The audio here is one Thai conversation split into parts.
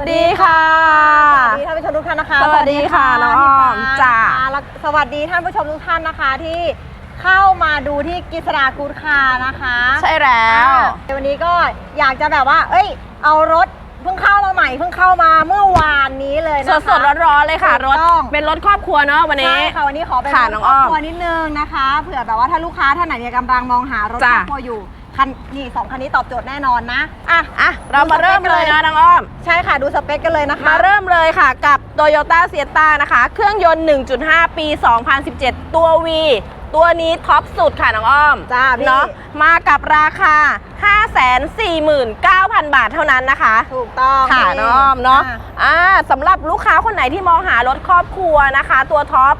สดีค่ะ สวัสดีท่านผู้ชมทุกท่านนะคะสวัสดีค่ะน้องอ้อมพี่ฟ้จ้ะนะคะแล้วสวัสดีท่านผู้ชมทุกท่านนะคะที่เข้ามาดูที่กิษรากูดคาร์นะคะใช่แล้วอ่าวันนี้ก็อยากจะแบบว่า เอ้ย เอารถเพิ่งเข้ามาใหม่เพิ่งเข้ามาเมื่อวานนี้เลยสนะคะดสดๆร้อนๆเลยค่ะถูรกถต้อง เป็นรถครอบครัวเนอะวันนี้ ใช่ค่ะวันนี้ขอเป็นค่ะรถน้องครอ้ออบมครัวนิดนึงนะคะเผื่อแบบว่าถ้าลูกค้าท่านไหนเนี่ยกำลังมองหารถคจ้ะรอบครัวอยู่ คันนี่สองคันนี้ตอบโจทย์แน่นอนนะอะอะเรามาเริ่มเลยนะน้องอ้อม ใช่ค่ะดูสเปคกันเลยนะคะ มาเริ่มเลยค่ะกับ Toyota s i e t a นะคะ เครื่องยนต์ 1.5 ปี 2017 ตัว V ตัวนี้ท็อปสุดค่ะน้องอ้อมจ้าพี่เนาะมากับราคา 549,000 บาทเท่านั้นนะคะ ถูกต้องค่ะพี่น้องอ้อมเนาะอ่อ่าสำหรับลูกค้าคนไหนที่มองหารถครอบครัวนะคะ ตัวท็อป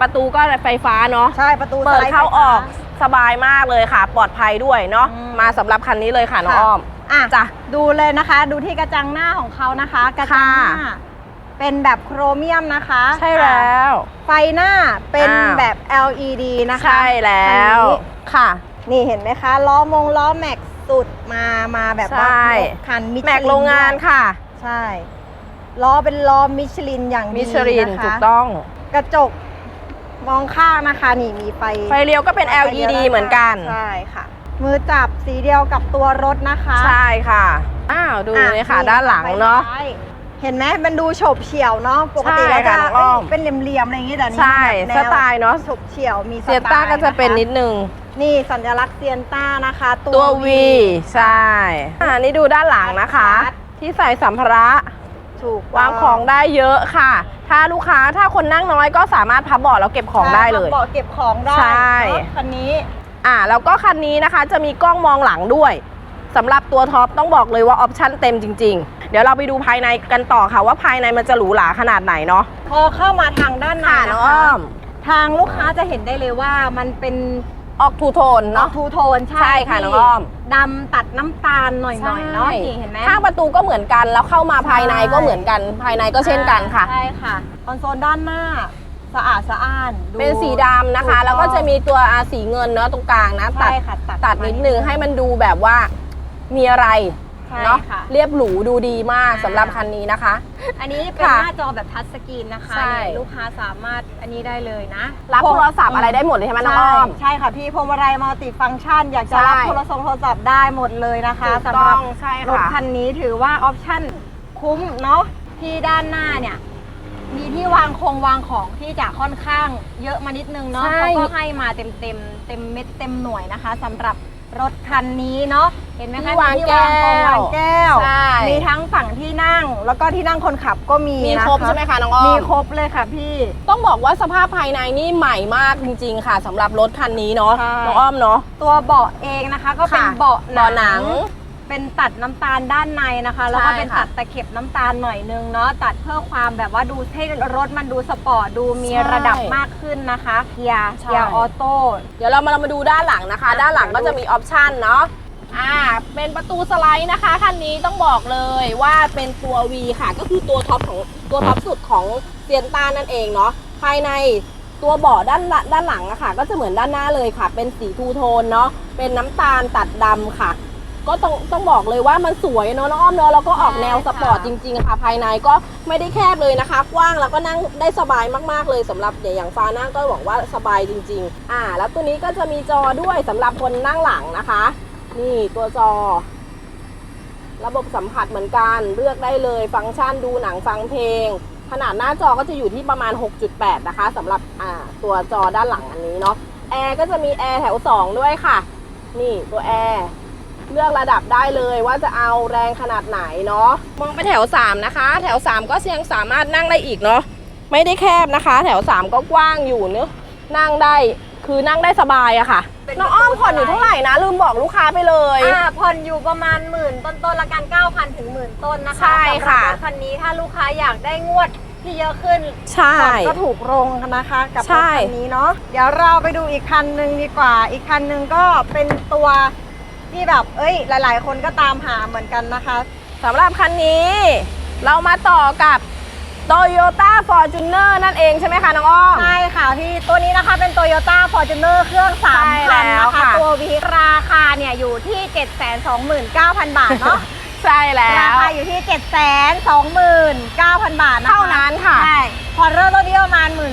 ประตูก็ไฟฟ้าเนาะใช่ประตูเปิดสไลด์เข้าไฟอฟ้อก สบายมากเลยค่ะ ปลอดภัยด้วยเนาะอืม มาสำหรับคันนี้เลยค่ะน้องค่ะอ้อม อะจ้ะดูเลยนะคะ ดูที่กระจังหน้าของเขานะคะ กระจังหน้า ค่ะ เป็นแบบโครเมียมนะคะใช่แล้วไฟหน้าเป็นอ้าวแบบ LED นะคะ ใช่แล้วคันนี้ ค่ะ นี่เห็นไหมคะล้อมงล้อแม็กซ์สุดมามาแบบว่าใช่ ครบคันมิชลินแม็กโรงงานค่ะ ใช่ล้อเป็นล้อมิชลินอย่างดีมิชลินนะคะถูกต้อง กระจก มองข้างนะคะนี่มีไฟไฟเลี้ยวก็เป็น LED เหมือนกัน ใช่ค่ะ มือจับสีเดียวกับตัวรถนะคะใช่ค่ะ อ้าวดูอ่เลยค่ะ ด้านหลังเนาะไฟท้ยเห็นไหมมันดูโฉบเฉี่ยวเนาะปกติใช่แล้วจะค่ะน้องอ้อมเอ้ยเป็นเหลี่ยมๆอะไรอย่างงี้แต่นี่ใช่แบบแนสวไตล์เนาะโฉบเฉี่ยวมีสไตเซียล์ต้าก็จะเป็นคนิดนึง นี่สัญลักษณ์เซียนต้านะคะ ตัวตัว V V ใช่อ่านี่ดูด้านหลังนะคะชัดที่ใส่สัมภาระ ถูกวางของได้เยอะค่ะ ถ้าลูกค้าถ้าคนนั่งน้อยก็สามารถพับเบาะแล้วเก็บของได้เลยเบาะเก็บของได้ใช่รถคันนี้อ่าแล้วก็คันนี้นะคะจะมีกล้องมองหลังด้วยสำหรับตัวท็อปต้องบอกเลยว่าออปชั่นเต็มจริง ๆ เดี๋ยวเราไปดูภายในกันต่อค่ะว่าภายในมันจะหรูหราขนาดไหนเนาะพอเข้ามาทางด้านในค่ะน้องนะคะอ้อมทางลูกค้าจะเห็นได้เลยว่ามันเป็นออกทูโทนเนาะเนาะทูโทนใช่ใช่ค่ะพี่น้องอ้อม ดำตัดน้ำตาลหน่อยๆเนาะนี่เห็นไหม ข้างประตูก็เหมือนกัน แล้วเข้ามาภายในก็เหมือนกัน ภายในก็เช่นกันค่ะ ใช่ค่ะ คอนโซลด้านหน้าสะอาดสะอ้านดูเป็นสีดำนะคะถูกต้องแล้วก็จะมีตัวอาสีเงินเนาะตรงกลางนะตัใช่ดค่ะตัดตัดนิดนึงให้มันดูแบบว่ามีอะไร ใช่เนาะค่ะ เรียบหรูดูดีมากอ่าสำหรับคันนี้นะคะ อันนี้เป็นค่ะหน้าจอแบบทัชสกรีนนะคะใช่เนี่ยลูกค้าสามารถอันนี้ได้เลยนะรับโทรศัพท์อะไรได้หมดเลยใช่ไหมน้องอ้อมใช่ค่ะพี่พวงมาลัยมัลติฟังก์ชัน อยากจะรับใช่ โทรศัพท์โทรศัพท์ได้หมดเลยนะคะถูกสำหรับต้องใช่รถค่ะ คันนี้ถือว่าออปชั่นคุ้มเนาะที่ด้านหน้าเนี่ย มีที่วางคงวางของที่จะค่อนข้างเยอะมานิดนึงเนาะใช่ เขาก็ให้มาเต็มเต็มๆเต็มเม็ดเต็มหน่วยนะคะสำหรับ รถคันนี้เนาะเห็นไหมคะที่วางมีแก้ที่วางกองวางแก้ว ใช่ มีทั้งฝั่งที่นั่ง แล้วก็ที่นั่งคนขับก็มีมีนะะครบใช่ไหมคะน้องอ้อมีมครบเลยค่ะพี่ ต้องบอกว่าสภาพภายในนี่ใหม่มากจริง ๆ ค่ะสำหรับรถคันนี้เนาะใช่ น้องอ้อมเนาะ ตัวเบาะเองนะคะ ก็เป็นค่ะเบาะเบาะหนัง เป็นตัดน้ำตาลด้านในนะคะ แล้วก็ใช่เป็นค่ะตัดตะเข็บน้ำตาลหน่อยนึงเนาะตัดเพื่อความแบบว่าดูให้รถมันดูสปอร์ตดูมีใช่ ระดับมากขึ้นนะคะเกียร์ใช่เกียร์ออโต้ เดี๋ยวเรามาเรามาดูด้านหลังนะคะอะด้านหลังก็เดี๋จะยวดูมีออปชันเนาะ อ่า เป็นประตูสไลด์นะคะคันนี้ต้องบอกเลยว่าเป็นตัว V ค่ะ ก็คือตัวท็อปของตัวท็อปสุดของเซียนต้านั่นเองเนาะ ภายในตัวเบาะด้านละด้านหลังอะค่ะ ก็จะเหมือนด้านหน้าเลยค่ะ เป็นสีทูโทนเนาะ เป็นน้ำตาลตัดดำค่ะ ก็ต้องต้องบอกเลยว่ามันสวยเนาะน้องอ้อมเนาะแล้วก็ออกแนวสปอร์ตจริงๆค่ะ ภายในก็ไม่ได้แคบเลยนะคะ กว้างแล้วก็นั่งได้สบายมากๆเลยสำหรับเดี๋ยวอย่างฟ้านั่งก็บอกว่าสบายจริง ๆ อ่า แล้วตัวนี้ก็จะมีจอด้วยสำหรับคนนั่งหลังนะคะ นี่ตัวจอ ระบบสัมผัสเหมือนกันเลือกได้เลย ฟังก์ชันดูหนังฟังเพลงขนาดหน้าจอก็จะอยู่ที่ประมาณ 6.8 นะคะสำหรับอ่าตัวจอด้านหลังอันนี้เนาะแอร์ก็จะมีแอร์แถว 2 ด้วยค่ะ นี่ตัวแอร์ เลือกระดับได้เลยว่าจะเอาแรงขนาดไหนเนาะมองไปแถว 3 นะคะ แถว 3 ก็ยังสามารถนั่งได้อีกเนาะไม่ได้แคบนะคะ แถว 3 ก็กว้างอยู่เนอะนั่งได้คือนั่งได้สบายอะค่ะเป็นน้องอ้อมผ่อนอยู่เท่าไหร่นะ ลืมบอกลูกค้าไปเลยอ่าผ่อนอยู่ประมาณหมื่นต้นๆละกัน 9,000 ถึงหมื่นต้นนะคะใช่ค่ะสำหรับรถคันนี้ถ้าลูกค้าอยากได้งวดที่เยอะขึ้นใช่ผ่อนก็ถูกลงนะคะกับรใช่ถคันนี้เนาะเดี๋ยวเราไปดูอีกคันหนึ่งดีกว่า อีกคันหนึ่งก็เป็นตัว ที่แบบ เอ้ย หลาย ๆ คนก็ตามหาเหมือนกันนะคะสำหรับคันนี้ เรามาต่อกับ Toyota Fortuner นั่นเองใช่ไหมคะน้องอ้อม ใช่ค่ะพี่ตัวนี้นะคะเป็น Toyota Fortuner เครื่อง ใช่3คันแล้วนะคะ ค่ะ ตัววีราคาเนี่ยอยู่ที่ 729,000 บาทเนาะ ใช่แล้ราว คาอยู่ที่ 7 2 9 0 0 0 บาทนะคะเท่านั้นค่ะ ใช่พอเริ่มต้นที่ประมาณหมื่น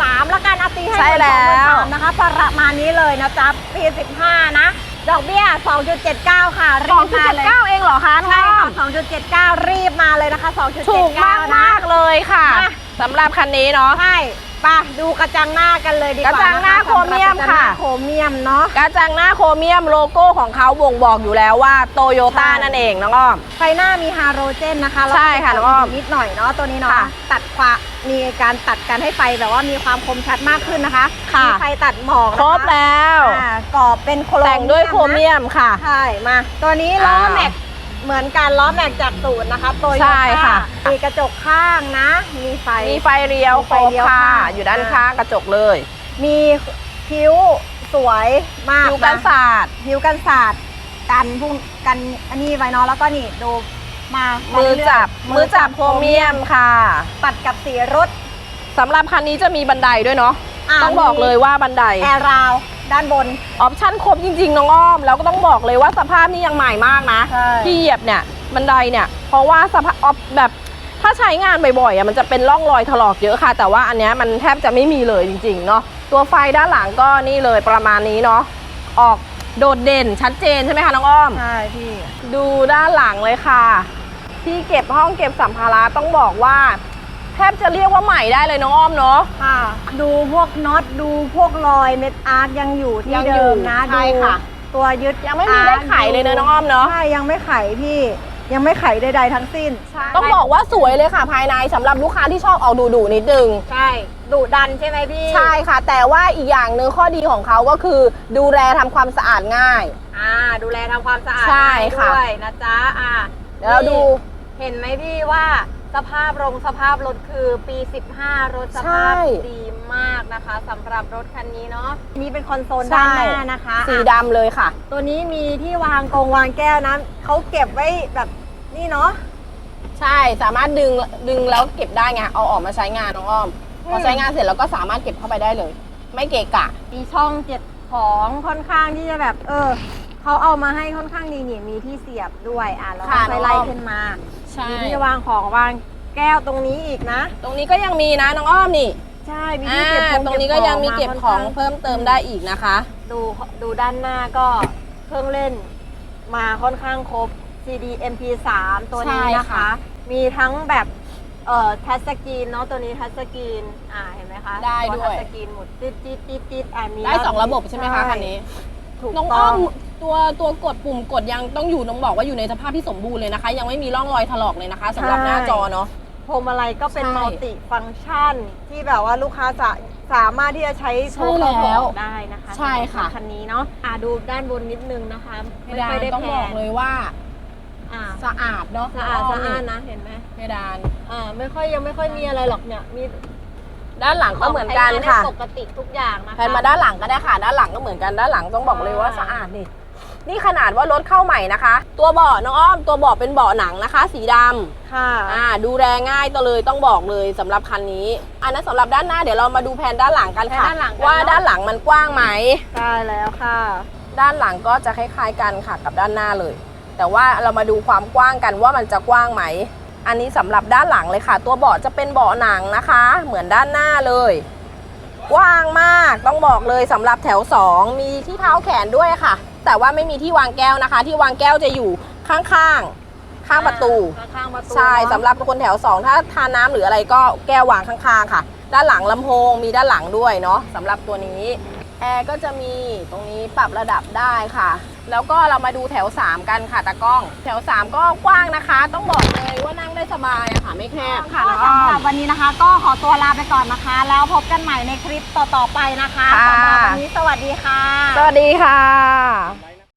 สามละกันอาตีให้ใช่แล้วสามนะคะประมาณนี้เลยนะจ๊ะปี 15 นะ ดอกเบี้ย 2.79 ค่ะ รีบมาเลย2.79 เองเหรอคะน้องใช่อ้อค่ะม2.79 รีบมาเลยนะคะ 2.79ถูกมากนะมากๆเลยค่ะมาสำหรับคันนี้เนาะ ใช่ ไปะดูกระจังหน้ากันเลยดีกว่ากระจังหน้าะะโครเมียมสำหรับกรจังหน้าค่ะ โครเมียมเนาะกระจังหน้าโครเมียมโลโก้ของเขาบ่งบอกอยู่แล้วว่าโตโยต้าใช่นั่นเองน้องอ้อมไฟหน้ามีฮาโรเจนนะคะแล้วใช่ค่ะน้องอ้อมนิดหน่อยเนาะตัวนี้เนาะค่ะตัดความมีการตัดกันให้ไฟแบบว่ามีความคมชัดมากขึ้นนะคะค่ะมีไฟตัดหมอกนะคะครบแล้วอ่ากรอบเป็นโครแต่งด้วยโครเมียมค่ะใช่มาตัวนี้ล้ออ่าแม็ก เหมือนกันล้อแม็กจากศูนย์นะคะโตโยใช่ค่ะมีกระจกข้างนะ มีไฟ มีไฟเลี้ยวมีคไฟรบเลี้ยวค่ะข้างอยู่ด้านข้างกระจกเลยมีคิ้วสวยมากอยู่กันนะ ศาสตร์ ผิวกันสาดกันพุ่งกันอันนี้ไว้เนาะแล้วก็นี่ดูมามือจับมืมือจับโครเมียมค่ะตัดกับสีรถสำหรับคันนี้จะมีบันไดด้วยเนาะะต้องบอกเลยว่าบันได แอร์ราว ด้านบน ออปชั่นครบจริงๆ น้องอ้อม แล้วก็ต้องบอกเลยว่าสภาพนี่ยังใหม่มากนะ ใช่ ที่เหยียบเนี่ยบันไดเนี่ย เพราะว่าสภาพออฟแบบถ้าใช้งานบ่อยๆอะมันจะเป็นร่องรอยถลอกเยอะค่ะ แต่ว่าอันเนี้ยมันแทบจะไม่มีเลยจริงๆเนาะตัวไฟด้านหลังก็นี่เลยประมาณนี้เนาะออกโดดเด่นชัดเจนใช่ไหมคะน้องอ้อม ใช่พี่ ดูด้านหลังเลยค่ะ ที่เก็บห้องเก็บสัมภาระต้องบอกว่า แทบจะเรียกว่าใหม่ได้เลยน้องอ้อมเนาะ ค่ะ ดูพวกน็อตดูพวกรอยเม็ดอาร์ตยังอยู่ที่ยังอยู่เดิมนะใช่ดูค่ะ ตัวยึดยังไม่มีได้ไขเลยนะน้องอ้อมเนาะ ใช่ยังไม่ไขพี่ยังไม่ไขใดๆทั้งสิ้นต้องบอกว่าสวยเลยค่ะภายในสำหรับลูกค้าที่ชอบออกดูๆนิดนึง ใช่ดุดันใช่ไหมพี่ใช่ค่ะ แต่ว่าอีกอย่างหนึ่งข้อดีของเขาก็คือ ดูแลทำความสะอาดง่าย อ่า ดูแลทำความสะอาดใช่ค่ะ ด้วยนะจ๊ะอ่าเดี๋ยวเราดูเห็นไหมพี่ว่า สภาพโรงสภาพรถคือปี 15 รถสภาพใช่ ดีมากนะคะสำหรับรถคันนี้เนาะนี่เป็นคอนโซลใช่ด้านหน้านะคะสีอะดำเลยค่ะ ตัวนี้มีที่วางกงวางแก้วนะเขาเก็บไว้แบบนี่เนาะ ใช่สามารถดึงดึงแล้วเก็บได้ไงเอาออกมาใช้งานน้องอ้อมอืมพอใช้งานเสร็จแล้วก็สามารถเก็บเข้าไปได้เลย ไม่เกะกะ มีช่องเจ็ดของค่อนข้างที่จะแบบ เออ เขาเอามาให้ค่อนข้างดีนี่มีที่เสียบด้วยอะแล้วก็ค่ะค่อยไล่น้องอ้อม ขึ้นมาใช่ มีที่วางของวางแก้วตรงนี้อีกนะ ตรงนี้ก็ยังมีนะน้องอ้อมนี่ใช่มีอ่าที่เก็บของตรงนี้ก็ยังมีเก็บของเพิ่มเติมได้อีกนะคะ ดูดูด้านหน้าก็เครื่องเล่นมาค่อนข้างครบ CD MP3 ตัวนี้ใช่นะคะค่ะมีทั้งแบบเอ่อทัชสกรีนเนาะตัวนี้ทัชสกรีนอ่าเห็นไหมคะได้ตัด้วยทัชสกรีนหมุดติดติดติดติดอ่ามีได้สองระบบใช่ไหมคะคันนี้ ถูกน้องต้อ้อองม ตัวตัวกดปุ่มกดยังต้องอยู่น้องบอกว่าอยู่ในสภาพที่สมบูรณ์เลยนะคะ ยังไม่มีร่องรอยถลอกเลยนะคะสำหรับหน้าจอเนาะ พวงมาลัยก็เป็นใช่ มัลติฟังก์ชัน ที่แบบว่าลูกค้าจะสามารถที่จะใช้โชว์ใช่แล้วเข้าออกได้นะคะใช่ค่ะสำหรับคันนี้เนาะอ่าดูด้านบนนิดนึงนะคะ เพไม่ดาค่อนยได้ต้องแพบอกงเลยว่าอ่าสะอาดเนาะสะอาดน้งสะมอาดนะเห็นไหมเพดาน อ่าไม่ค่อยยังไม่ค่อยมีอะไรหรอกเนี่ยมีด้านหลังก็เหมือนกันขงใช้งาค่ะได้ปกติทุกอย่างนะคะแผนมาด้านหลังก็ได้ค่ะ ด้านหลังก็เหมือนกัน ด้านหลังต้องบอกเลยว่าใช่สะอาดนี่ นี่ขนาดว่ารถเข้าใหม่นะคะ ตัวเบาะน้องอ้อมตัวเบาะเป็นเบาะหนังนะคะ สีดำค่ะอ่าดูแลง่ายตัวเลยต้องบอกเลยสำหรับคันนี้ อันนั้นสำหรับด้านหน้าเดี๋ยวเรามาดูแผนด้านหลังกันค่ะแผนด้านหลังกันว่าเนอะด้านหลังมันกว้างไหมใช่แล้วค่ะ ด้านหลังก็จะคล้ายๆกันค่ะกับด้านหน้าเลย แต่ว่าเรามาดูความกว้างกันว่ามันจะกว้างไหมอันนี้สำหรับด้านหลังเลยค่ะ ตัวเบาะจะเป็นเบาะหนังนะคะ เหมือนด้านหน้าเลยกว้างมากต้องบอกเลยสำหรับแถว 2 มีที่เท้าแขนด้วยค่ะ แต่ว่าไม่มีที่วางแก้วนะคะ ที่วางแก้วจะอยู่ข้างๆ ข้างประตู ข้างๆประตูใช่เนอะสำหรับคนแถว 2 ถ้าทานน้ำหรืออะไรก็แก้ววางข้างๆค่ะ ด้านหลังลำโพงมีด้านหลังด้วยเนาะสำหรับตัวนี้ แอร์ก็จะมีตรงนี้ปรับระดับได้ค่ะ แล้วก็เรามาดูแถว 3 กันค่ะตากล้อง แถว 3 ก็กว้างนะคะ ต้องบอกเลยว่านั่งได้สบายอะค่ะ ไม่แคบค่ะก็น้องอ้อสำหรัม บวันนี้นะคะ ก็ขอตัวลาไปก่อนนะคะ แล้วพบกันใหม่ในคลิปต่อๆไปนะคะค่ะ สำหรับวันนี้สวัสดีค่ะ สวัสดีค่ะ